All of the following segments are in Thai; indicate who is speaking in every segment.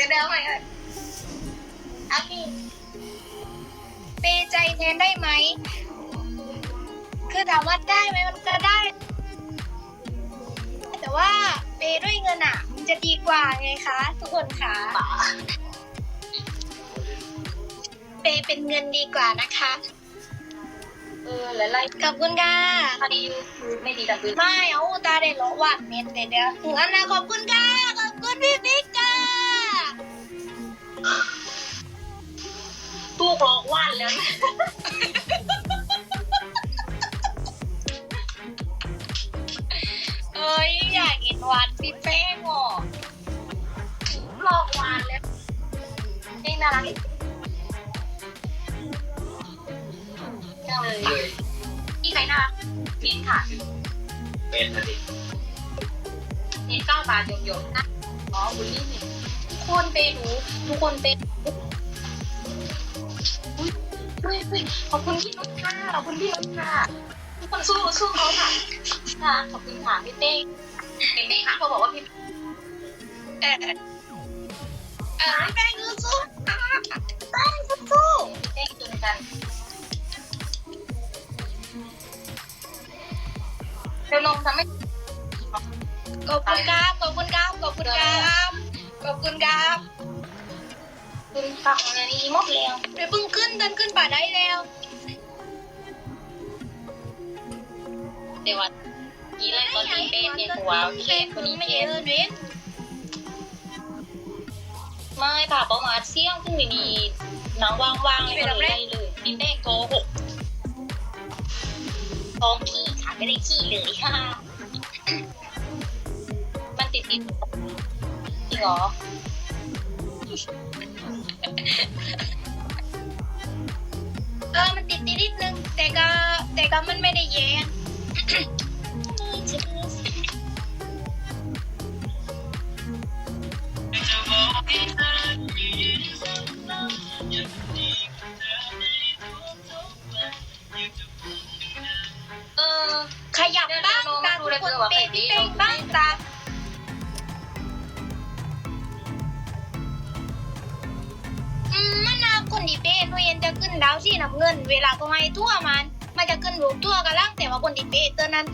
Speaker 1: ดี๋ยวเดี๋ยวใหม่เลยอัพพี่เปย์ใจแทนได้ไหม คือถามว่าได้ไหมมันก็ได้ แต่ว่าเปย์ด้วยเงินอะ มันจะดีกว่าไงคะ ทุกคนคะเปย์เป็นเงินดีกว่านะคะ
Speaker 2: เออแล้วไล่
Speaker 1: ขอบคุณค่ะ
Speaker 2: คดีไม่ดีกับพื้น
Speaker 1: ไม่เอาตาได้หลอกว่าเม็ดเดี๋ยวเดี๋ยวถึงอันนะขอบคุณค่ะขอบคุณพี่บิ๊กค่ะ
Speaker 2: ตู้กรอกว่านแล้ว
Speaker 1: เอ้ยอยากเห็นหวานพี่แป้งอะ
Speaker 2: กรอกว่านแล้วนี่น่ารักจังเลยนี่ใครน่ารักเน้นค่ะ
Speaker 3: เป็นนะดิ
Speaker 2: เน้นเก้าบาทหยกๆนะอ๋อบุลลี่เนี่ย คนไปดูทุกคนไปอุ๊ยอุ๊ยอุ๊ยขอบคุณพี่นุชค่ะขอบคุณพี่นุชค่ะทุกคนสู้สู้เขาค่ะค่ะขอบคุณค่ะพี่เป้เห็นไหมคะเขาบอกว่าพี่
Speaker 1: เออเออพี่แป้งสู้ๆอะแป้งสู้
Speaker 2: เต้นจนกันเดี๋ยวลงทำให้
Speaker 1: ๆขอบคุณครับขอบคุณครับขอบคุณครับ ขอบคุณครับ
Speaker 2: คุณฟังอันนี้หมดแล้ว
Speaker 1: เดี๋ยวเพิ่งขึ้นเดินขึ้นป่าได้แล้ว
Speaker 2: เดี๋ยววันนี้เลยตอนนี้เป็นในหัวเคสคนนี้
Speaker 1: ไม่
Speaker 2: เค
Speaker 1: เอ
Speaker 2: ส
Speaker 1: อเด่น
Speaker 2: ไม่ค่ะประมาณเสี่ยงซึ่งมีนี่น้องว่างๆเลยเลยได้เลยนี่แม่โกหกทองขี้ค่ะไม่ได้ขี้เลยค่ะ เหรอ
Speaker 1: เออ มันติดนิดนึง แต่ก็แต่ก็มันไม่ได้แย่
Speaker 2: เออ
Speaker 1: ขยับบ้างตาทุกคนเปย์พี่เป้งบ้างาวสีน้ำเงิน เวลาก็ให้ทั่วมัน มันจะขึ้นรูปทั่วกันล่างแต่ว่าคนที่เป้ตัวนั้น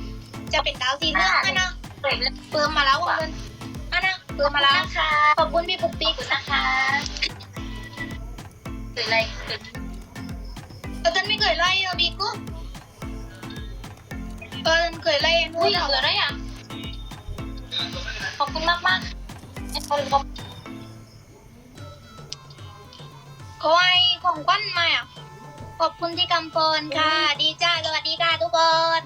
Speaker 1: จะเป็นดาวสีเหลืองอะนะ
Speaker 2: เปิดเลย
Speaker 1: เปิมมาแล้วเงินอะนะเปิมมาแล้ว
Speaker 2: นะคะ
Speaker 1: ขอบคุณพี่ปุ๊ก
Speaker 2: ขอ
Speaker 1: ปิ๊
Speaker 2: บ
Speaker 1: ก
Speaker 2: คุณนะคะตื่นอะไรตื่น
Speaker 1: เออตันไม่เคยไล่อะบิ๊กกูเออตันเคยไล่ไอ้นู้
Speaker 2: อุ้ย
Speaker 1: น
Speaker 2: เหลือ
Speaker 1: อะ
Speaker 2: ได้ยังขอบคุณมากมากไอ้คนขอบ
Speaker 1: เขาให้ของขวัญมาอะ ขอบคุณที่กำปอนค่ะ ดีจ้าสวัสดีค่ะทุกคน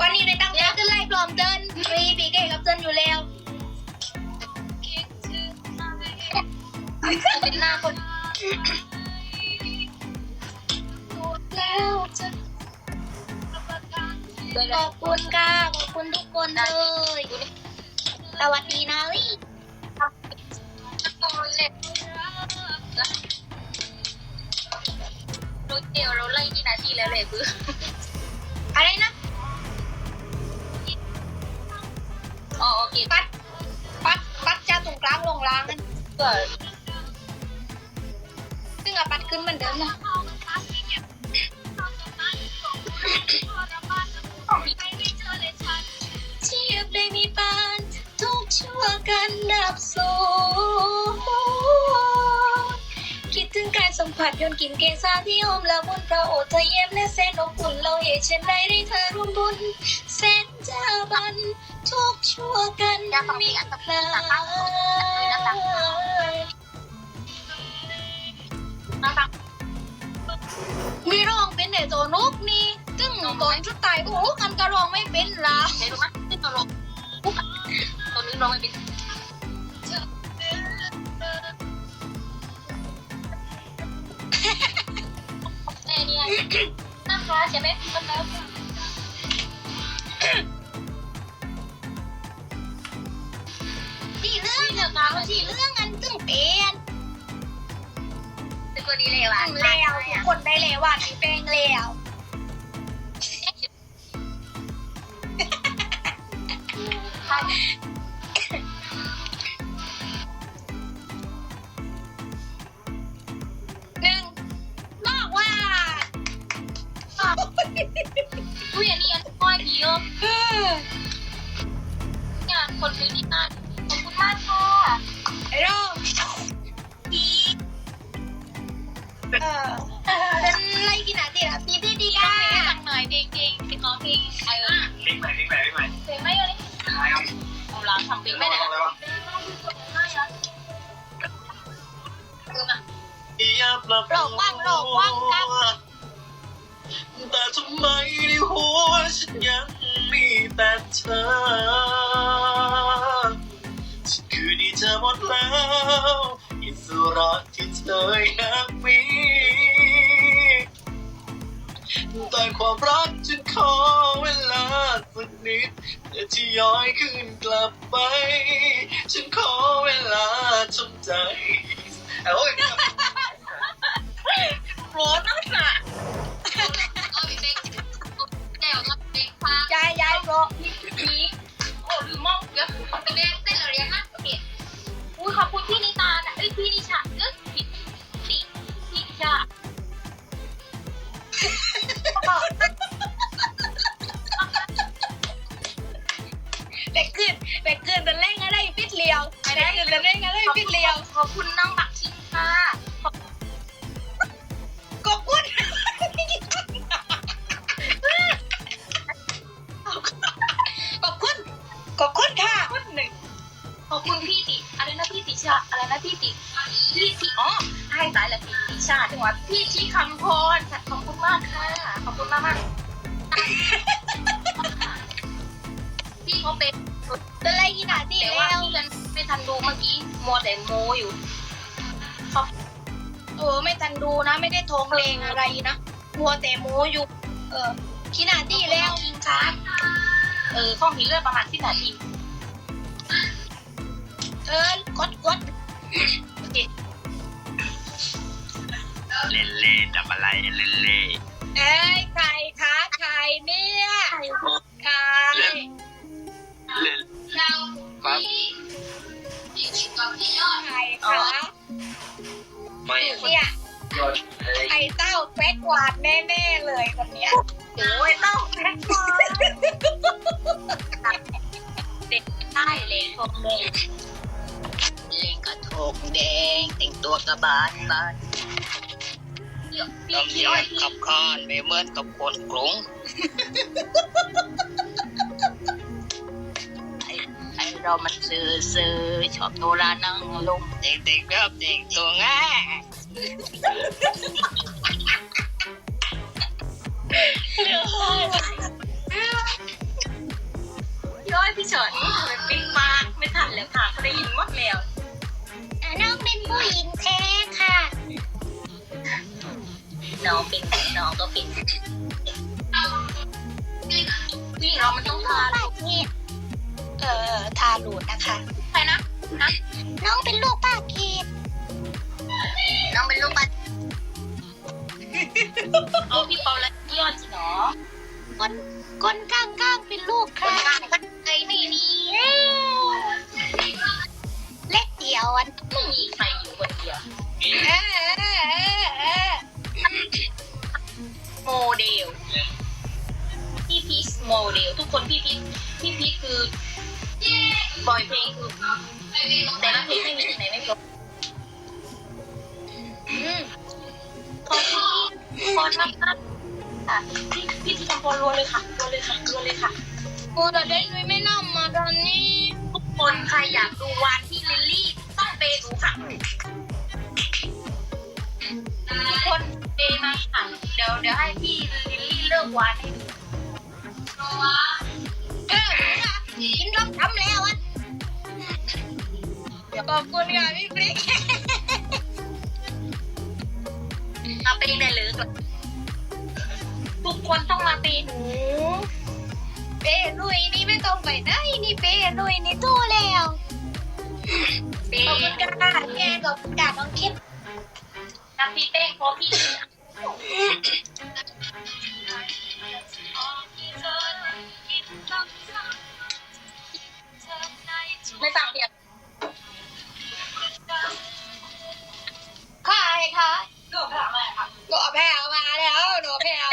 Speaker 1: วันนี้ได้ตั้งใจขึ้นไล่ปลอมเดินรีปีเก๋กับเดินอยู่แล้ว
Speaker 2: เป็นหน้าคน
Speaker 1: แล้วจะ
Speaker 2: เลย
Speaker 1: ขอบคุณค่ะขอบคุณทุกคนเลยสวัสดีนะลี่
Speaker 2: ต้องเล็บรถ เดียวเราไล่ที่นาทีแล้วเลยบื้อ
Speaker 1: อะไรนะ
Speaker 2: อ๋อโอเค
Speaker 1: ปัดปัดปัดจะตรงกลางลงล่างนั่น
Speaker 2: เกิด
Speaker 1: ซึ่งอะปัดขึ้นเหมือนเดิมนะ ผัสยนต์กินเกษาที่หอมละมุนพระโอษฐ์เธอเยี่ยมและแสนอบอุ่นเราเหตุเช่นไรได้เธอร่วมบุญแสนจาบันทุกชั่วกันมีพลา
Speaker 2: มาฟัง
Speaker 1: มีร้องเป็นแต่ตัวนุกนี่จึงตอนชุดตายก็รู้กันก็ร้องไม่เป็นละ
Speaker 2: ได้รู้ไหมที่ตัวลงปุ๊บตัวนี้ลงไม่เป็น นะคะใช่ไหมก็แล้ว
Speaker 1: ที่เรื่องเรื่องเอาที่เรื่องกันจึงเป็น
Speaker 2: เป็นตัวนี้เลยว่ะ
Speaker 1: ตึงแล้วทุกคนได้แล้วว่าที่เป็นแล้ว
Speaker 2: ซื้อดีมากขอบคุณมากค่ะ
Speaker 1: ไอ้โรปีเออเป็นไรกินอะติละปีที่ดีอะ
Speaker 2: ฟังหน่อยเพลงเพลงเพลงน้องเพลงไอ้เออ
Speaker 3: พลิกใหม่พลิกใหม่พลิกใหม่
Speaker 2: เพลงไม่เลย
Speaker 3: อะไรครับ
Speaker 2: เอาล้างทำเพลงไม่ได้
Speaker 1: หลอกว่างหลอกว่างครับ
Speaker 3: แต่ทำไมในหัวฉันยังมีแต่เธอ ดีเธอหมดแล้วอิสระที่เธออยากมีแต่ความรักจึงขอเวลาสักนิดแต่ที่ย้อยคืนกลับไป ฉันขอเวลาทำใจโอ้ย
Speaker 2: โรสนั่นน่ะเอาเพลงแก้วกับเพลงฟ้ายา
Speaker 1: ยยายโร
Speaker 2: พี่ชีคำพรขอบคุณมากค่ะ ขอบคุณมากมากพี่เขาเป็น
Speaker 1: เป็นไรกินอะติ
Speaker 2: แต่
Speaker 1: แล้
Speaker 2: ว่าวพี่ยังไม่ทันดูเมื่อกี้มัวแต่โมอยู่
Speaker 1: เออไม่ทันดูนะ ไม่ได้โทรเพลงอะไรนะมัวแต่โมอยู่ เออกินอะติแล้ว
Speaker 2: คิงครับเออข้องผีเลือดประมาณที่นาที
Speaker 1: เออกดกด
Speaker 3: เเล่นเล่นทำอะไรเล่นเล่น
Speaker 1: เอ้ยใครคะใครเนี่ยใคร
Speaker 3: เล่น
Speaker 2: เรา
Speaker 3: ครับ
Speaker 1: ใครคะ
Speaker 3: ไม่
Speaker 1: เนี่ยไอ้เต้าแป๊กวาดแน่ๆเลยคนเนี้ย
Speaker 2: โอ้ยเต้องแพ็คก่อนเด็กใต้เลยพวกเด็ก
Speaker 4: เล่นกระทงแดงแต่งตัวกระบาลบาน
Speaker 2: พี่
Speaker 4: ต้อง
Speaker 2: พี่
Speaker 4: เรี
Speaker 2: อ้อย
Speaker 4: ก
Speaker 2: พี่
Speaker 4: ขับข้านไม่เหมือนกับคนกรุงไอ้ไอ้เรามันซื้อซื้อๆชอบโนรานั่งลงเด็กๆครับเด็กตัวง่าย
Speaker 2: พี่อ้อยพี่เฉินทำไมปิ้งมากไม่ทันแล้วค่ะเขาได้ยินหมดแล้ว
Speaker 1: น้องเป็นผู้หญิงแท้ค่ะ
Speaker 2: น้องเป็นน้องก็เป็นวิ่งเรามันต้องทาน
Speaker 1: ป้าเกดเออทารูดนะคะ
Speaker 2: ใครนะ
Speaker 1: น้องเป็นลูกป้าเกด
Speaker 2: น้องเป็นลูกปัดเอาพี่เปาและพี่ยอดจริงเหรอ
Speaker 1: คนคนก้างก้างๆเป็นลูก
Speaker 2: ค
Speaker 1: ค่ะ
Speaker 2: นกลางใคร
Speaker 1: อ
Speaker 2: บอยเพลงคือแต่ละเพลงไม่มีที่ไหนไม่ครบอืมขอบคุณพี่พรมากค่ะพี่พี่ที่ทำพรรัวเลยค่ะรัวเลยค่ะรัวเลยค่ะ
Speaker 1: กูจะได้ด้วยไม่นำมาตอนนี้
Speaker 2: ทุกคนใครอยากดูวานที่ลิลลี่ต้องเปย์ดูค่ะทุกคนเปย์มาค่ะเดี๋ยวเดี๋ยวให้พี่ลิลลี่เลิกวานให้ดู
Speaker 1: เออกินรอบทำแล้วอัน ขอบคุณค่ะพี่พริก
Speaker 2: มาเปย์ได้เลยทุกคนต้องมาเปย์หนู
Speaker 1: เป้ลุยนี่ไม่ต้องไปไหนนี่เป้ลุยนี่ตู้แล้ว
Speaker 2: เป
Speaker 1: ขอบ
Speaker 2: ย์
Speaker 1: คุณค่ะแกขอบคุณค่ะน้องคิด
Speaker 2: ทำพี่เป้งเพราะพี่ไม่ฟังเดียว
Speaker 1: ครคะ
Speaker 2: ก็ถามอะไรค่ะ
Speaker 1: หนูแพลวมาแล้วหนูแพลว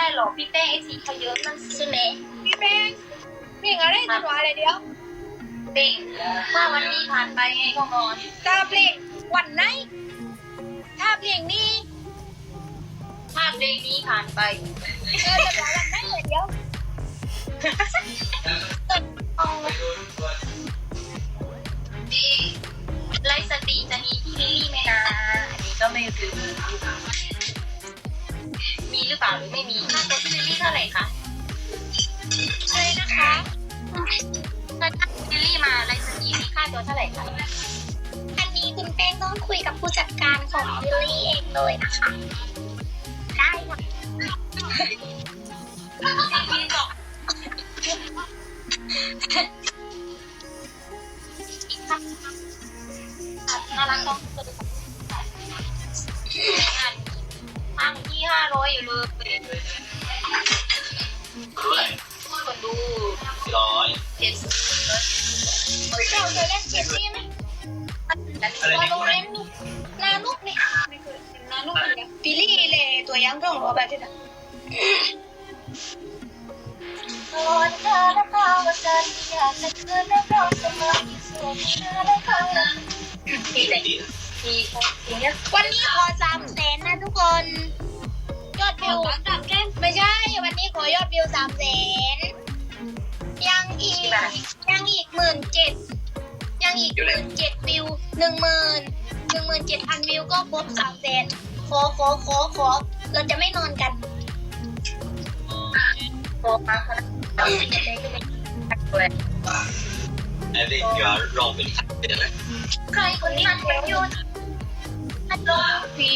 Speaker 2: ได้ห
Speaker 1: รอ
Speaker 2: พี่
Speaker 1: เต้
Speaker 2: ไอซีเขาเยอะนั่นใช่ไหม
Speaker 1: พี่เพลงเพลงอะไรตัวอะไรเดียว
Speaker 2: เบ่งถ้าวันนี้ผ่านไปไงก็นอน
Speaker 1: ถ้าเพลงวันไหน ถ้าเพลงนี้
Speaker 2: ถ้าเพลงนี้ผ่านไป
Speaker 1: เออจะบอกวันไหนเลยเดียว
Speaker 2: ดีไลฟ์สตรีจะมีพี่ลิลลี่ไหมนะ อันนี้ก็ไม่รู้มี หรือเปล่าหรือไม่มีค่าตัวพี่ลิลลี่เท่าไหร่คะ
Speaker 1: อะไรนะคะ
Speaker 2: ถ้าพี่ลิลลี่มาไลฟ์สตรีมีค่าตัวเท่าไหร่คะ
Speaker 1: อันนี้คุณแป้งต้องคุยกับผู้จัดการของวิลลี่เองเลยนะคะ ได้ค่ะ
Speaker 2: เลย
Speaker 1: ตัวยังต้องรอแบบนี้นะ
Speaker 2: ตอนเละเขาจะอยากจะคืนและเราเสมอที่สุดเธอและเขาดีใจดีดีเนี่ย
Speaker 1: วันนี้ขอสามแสนนะทุกคน ยอดวิวไม่ใช่ วันนี้ขอยอดวิวสามแสนยังอีกยังอีกหมื่นเจ็ดยังอีกหมื่นเจ็ดวิวหนึ่งหมื่นหนึ่งหมื่นเจ็ดพันวิวก็ครบสามแสนขอขอขอขอ เราจะไม่นอนกัน
Speaker 2: โตมาเขาได้ก็ไม่ด้วย
Speaker 3: ไอ้เด็กอย่ารอเป็นเป็นอะไร
Speaker 2: ใครคนนี้มันเป็นยูนฮัลโหลพี่